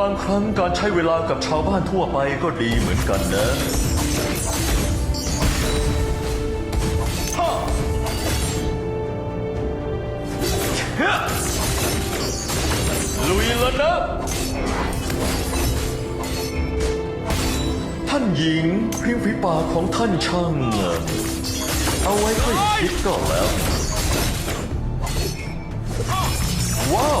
บางครั้งการใช้เวลากับชาวบ้านทั่วไปก็ดีเหมือนกันนะฮ่าเฮ้ยลุยแล้วนะ ท่านหญิงริมฝีปากของท่านช่าง เอ่อเอาไว้ค่อยคิดก็แล้ว ว้าว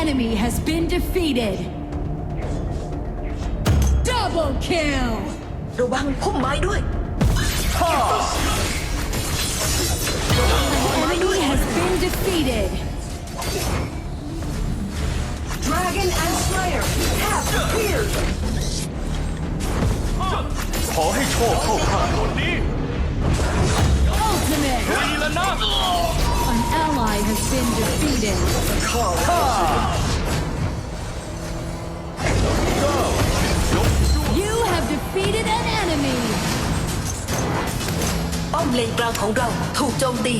enemy has been defeated. Double kill. ระวังพุ่มไม้ด้วย ฮ่า An enemy has been defeated. Dragon and Slayer have appeared ขอให้โชคเข้าข้างเขา Ultimate. An Ally has been defeated. ฮ่า You have defeated an enemy. ป้อมเลนกลางของเราถูกโจมตี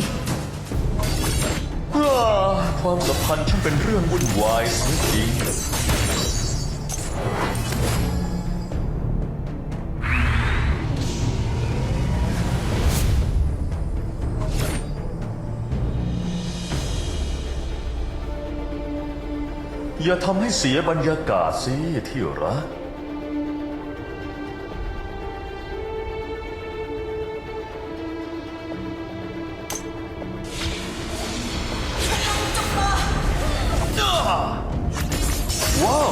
อ่าความสัมพันธ์ช่างเป็นเรื่องวุ่นวายเสียจริง อย่าทำให้เสียบรรยากาศสิที่รัก ว้าว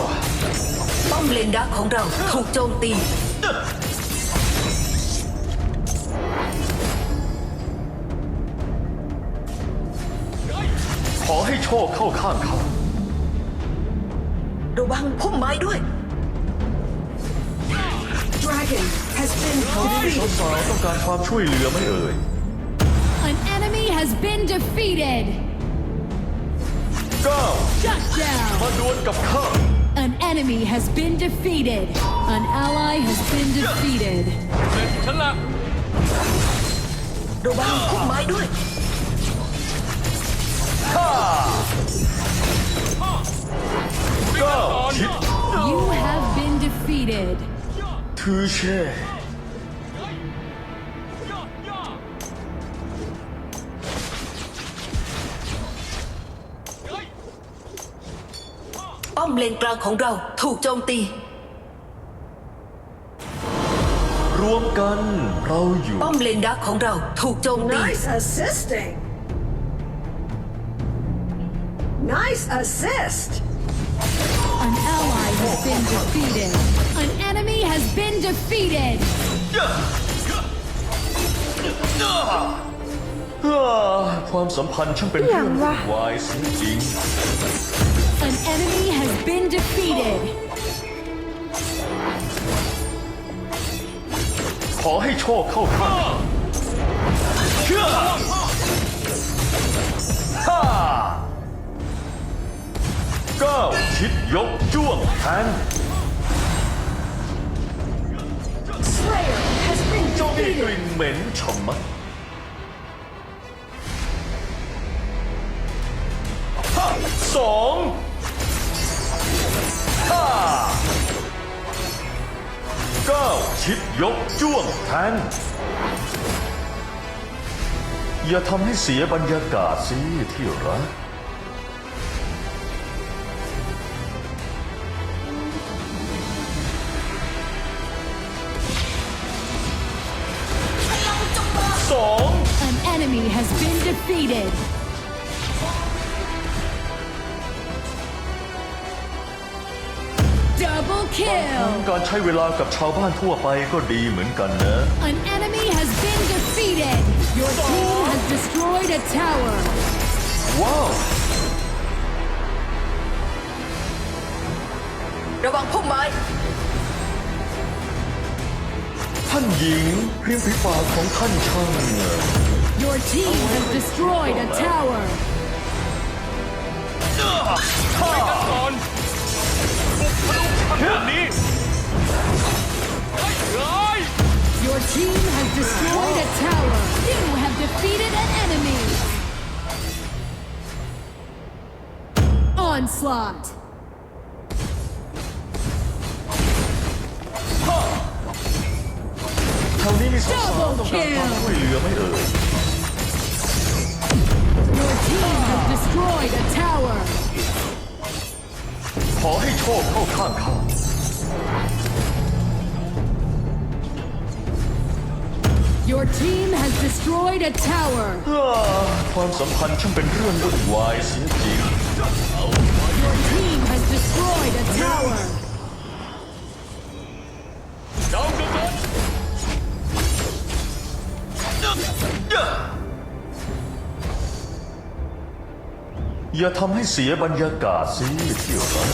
ป้อมเลนดักของเราถูกโจมตี ขอให้โชคเข้าข้างเขาระวั งพุ่มไม้ด้วย Dragon has been สาวๆต้องการความช่วยเหลือไหม่เอ่ย An enemy has been defeated. เก้า Shut down. มาดวลกับข้า An enemy has been defeated. An ally has been defeated. ฉันละระวังพุ่มไม้ด้วย ห้าเก้าชิด You have been defeated. ทือเช่ ป้อมเลนกลางของเราถูกโจมตี รวมกันเราอยู่ ป้อมเลนดักของเราถูกโจมตี Nice assisting. Nice assist. An ally has been defeated. An enemy has been defeated. อ่าความสัมพันธ์ช่างเป็นเรื่องวุ่นวายเสียจริง An enemy has been defeated. ขอให้โชคเข้าข้าง ยกจ้วงแทง Slayer has been เจ้านี่กลิ่นเหม็นชะมัดห้าสองห้าเก้าชิดยกจ้วงแทง อย่าทำให้เสียบรรยากาศสิที่รัก has been defeated. Double kill. การใช้เวลากับชาวบ้านทั่วไปก็ดีเหมือนกันนะ An enemy has been defeated. Your team has destroyed a tower. ว้าว ระวังพุ่มไม้หญิงริมฝีปากของท่านช่าง Your team has destroyed a tower. Your team has destroyed a tower. You have defeated an enemy. Onslaught. Double kill. Your team has destroyed a tower. ขอให้โชคเข้าข้างข้า Your team has destroyed a tower. อ่าความสัมพันธ์ช่างเป็นเรื่องวุ่นวายเสียจริง Your team has destroyed a tower. ดาวกระจาย อย่าทำให้เสียบรรยากาศสิเที่ยวรัก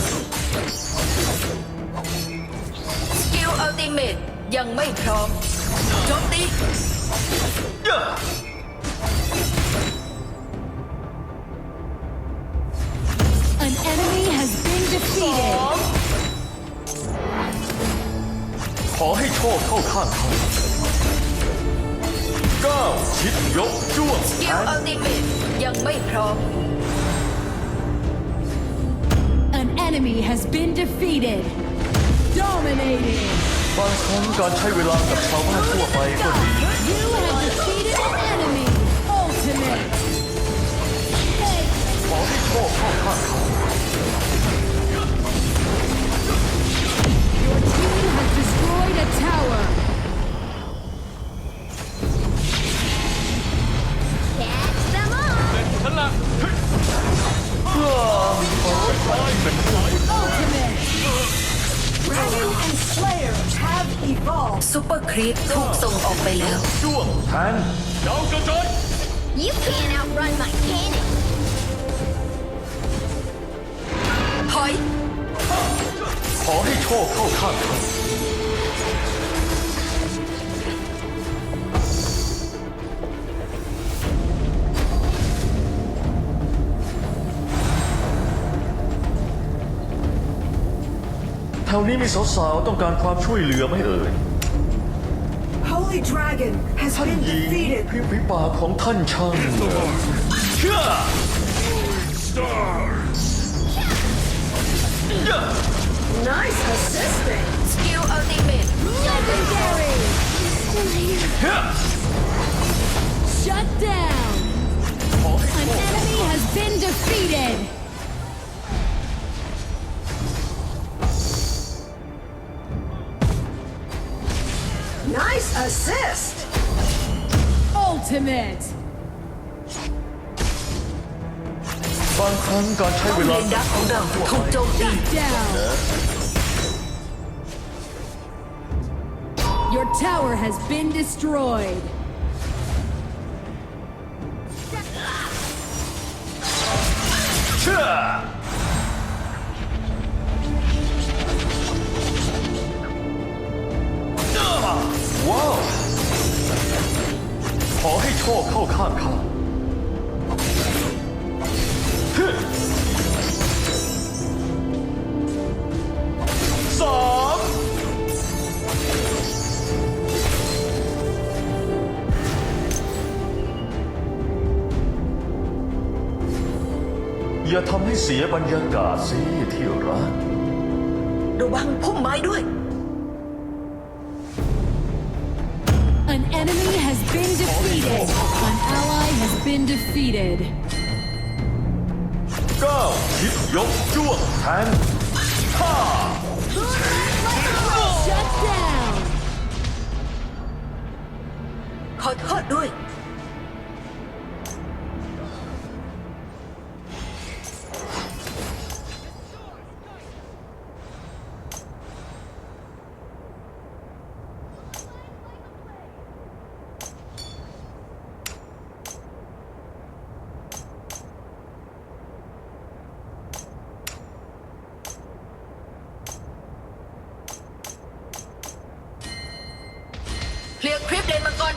สกิลอัลติเมตยังไม่พร้อมโจมตี An enemy has been defeated. ขอให้โชคเข้าข้างข้าก้าวชิดยกจ้วงสกิแทลงอัลติเมตยังไม่พร้อม enemy has been defeated. Dominating. บางครั้งการใช้เวลากับชาวบ้านทั่วไปก็ดี You have defeated an enemy. Ultimate. ขอให้โชคเข้าข้างข้า Your team has destroyed a tower. ฉันละ Ultimate. Dragon and Slayer have evolved. ซูเปอร์ครีปถูกส่งออกไปแล้ว จ้วงแทง ดาวกระจาย You can't outrun my cannon. ถอย ขอให้โชคเข้าข้างข้า แ วนี้มีสาวๆต้องการความช่วยเหลือไหมเอ่ย Holy Dragon has ท่าน been หญิง defeated. ริมฝีปากของท่านช่างเชื่อ Nice assisting. สกิลอัลติเมต Legendary. Shut down. ขอให้ An enemy has been defeated. Nice assist. Ultimate. บางครั้งการใช้ ป้อม เว เล ลาน ดักของเราถูกโจมตี Down. Your tower has been destroyed. เชื่อ ว้าว ขอให้โชคเข้าข้างข้าฮึสามอย่าทำให้เสียบรรยากาศสิที่รัก ระวังพุ่มไม้ด้วย defeated. An ally has been defeated. ก้าวคิดยกจ้วงแทงห้า Shut down. ขอโทษด้วย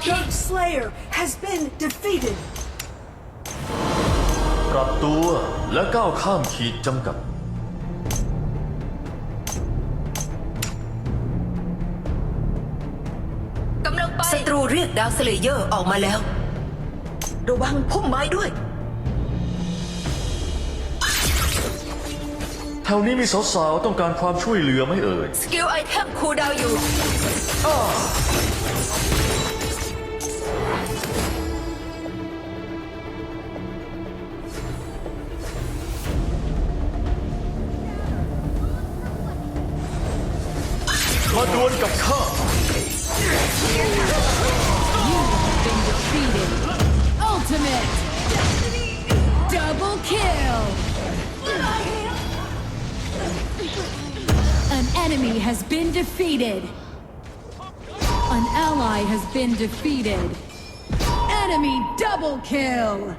Dark Slayer has been defeated. ปรับตัวและก้าวข้ามขีดจำกัด กำลังไป ศัตรูเรียกดาวสเลเยอร์ออกมาแล้ว ระวังพุ่มไม้ด้วย แถวนี้มีสาวๆ ต้องการความช่วยเหลือไหมเอ่ย สกิลไอเทมคูลดาวน์อยู่ มาดวลกับข้า Been defeated. Ultimate. Double kill. An enemy has been defeated. An ally has been defeated. Enemy double kill.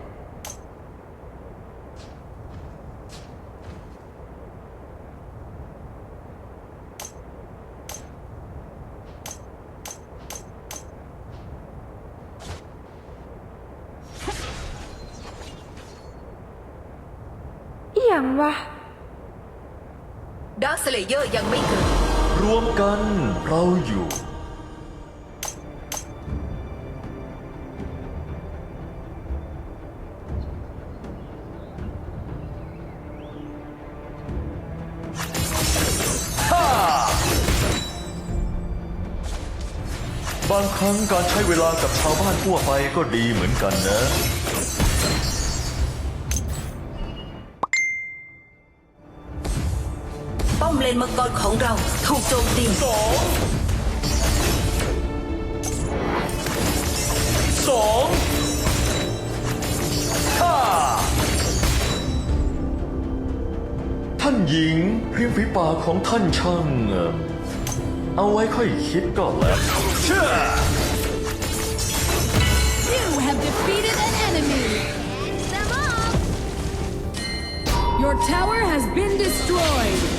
ยังวะดาวสเลเยอร์ยังไม่เกิด รวมกันเราอยู่ บางครั้งการใช้เวลากับชาวบ้านทั่วไปก็ดีเหมือนกันนะ นมังกรของเราถูกโจมตีสองสองห้าท่านหญิงริมฝีปากของท่านช่างเอ่อเอาไว้ค่อยคิดก็แล้วเชื่อ You have defeated an enemy. Them up. Your tower has been destroyed.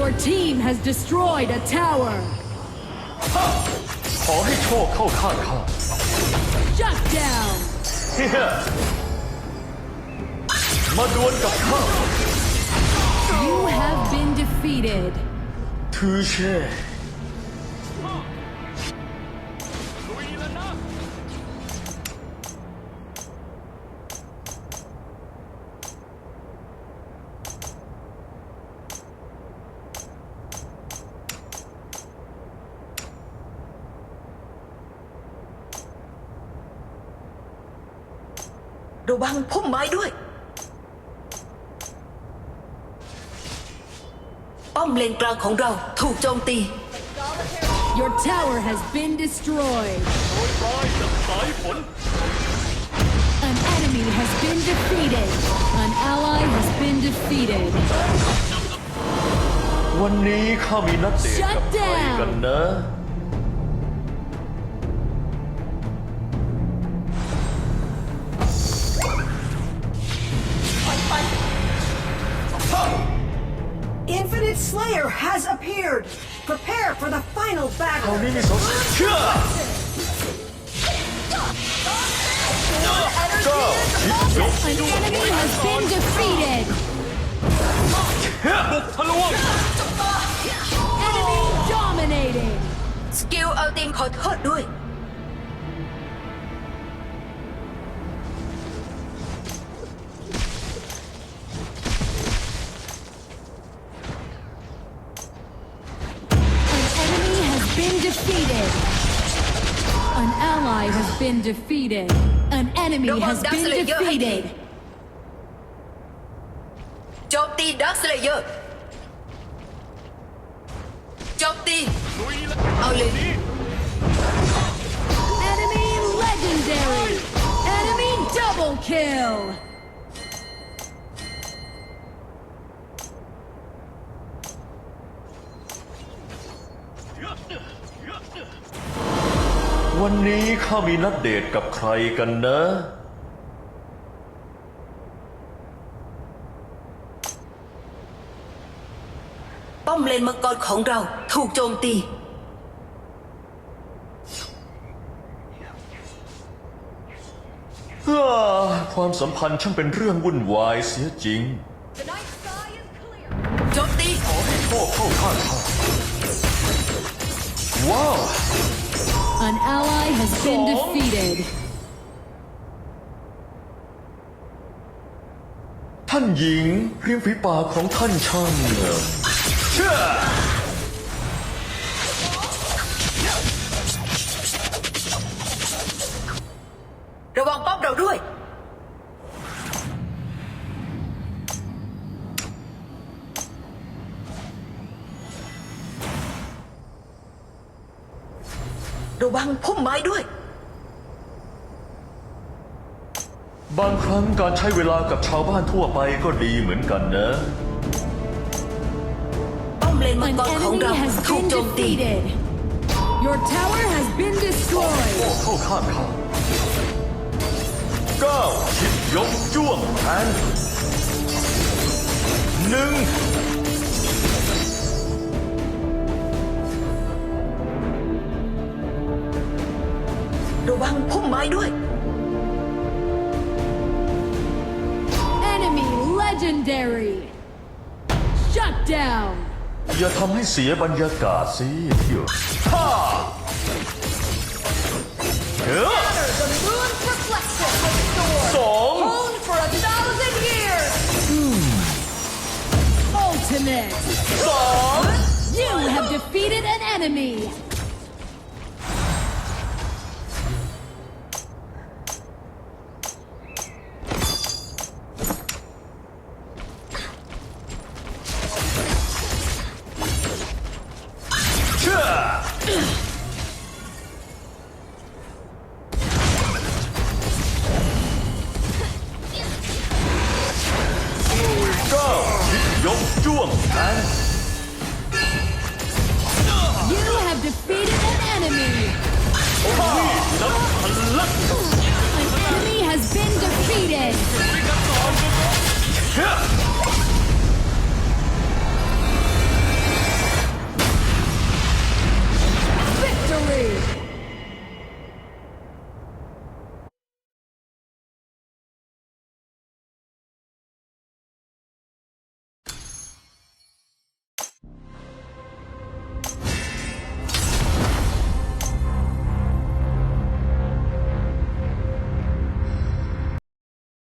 Your team has destroyed a tower. ขอให้โชคเข้าข้างข้า Shut down. เฮ้ยมาดวลกับข้า You have been defeated. ทือเช่ มเลนกลางของเราถูกโจมตี Your tower has been destroyed. โดยปลายจากสายฝน An enemy has been defeated. An ally has been defeated. วันนี้ข้ามีนัดเดทกับใครกันนะ Infinite Slayer has appeared! Prepare for the final battle! Oh, An enemy has been defeated! Skill ở tiền hot hết! ally has been defeated. An enemy has been defeated. Chốt đi Dark Enemy legendary. Enemy double kill. วเอาเลยนี่วันนี้ข้ามีนัดเดทกับใครกันนะ ป้อมเลนมังกรของเราถูกโจมตีอ่าความสัมพันธ์ช่างเป็นเรื่องวุ่นวายเสียจริง The night sky is clear. โจมตี ขอให้โชคเข้าข้างข้าว้าว An ally has been defeated. ท่านหญิงริมฝีปากของท่านช่างเชื่อระวังป้อมเราด้วย วังพุ่มไม้ด้วย บางครั้งการใช้เวลากับชาวบ้านทั่วไปก็ดีเหมือนกันนะ ป้อมเลนมัง An กรของ enemy เรา has ถูก been โจมตี defeated. Your tower has been destroyed. โอ้เข้าข้างข้าเก้าชิดยกจ้วงแทนหนึ่ง วังพุ่มไม้ด้วย Enemy legendary. Shut down. อย่าทำให้เสียบรรยากาศสิเที่ยวฮ่าเฮ้อ The moon's reflection with sword. สอง Honed for a thousand years. Ultimate. สอง You have defeated an enemy. defeated!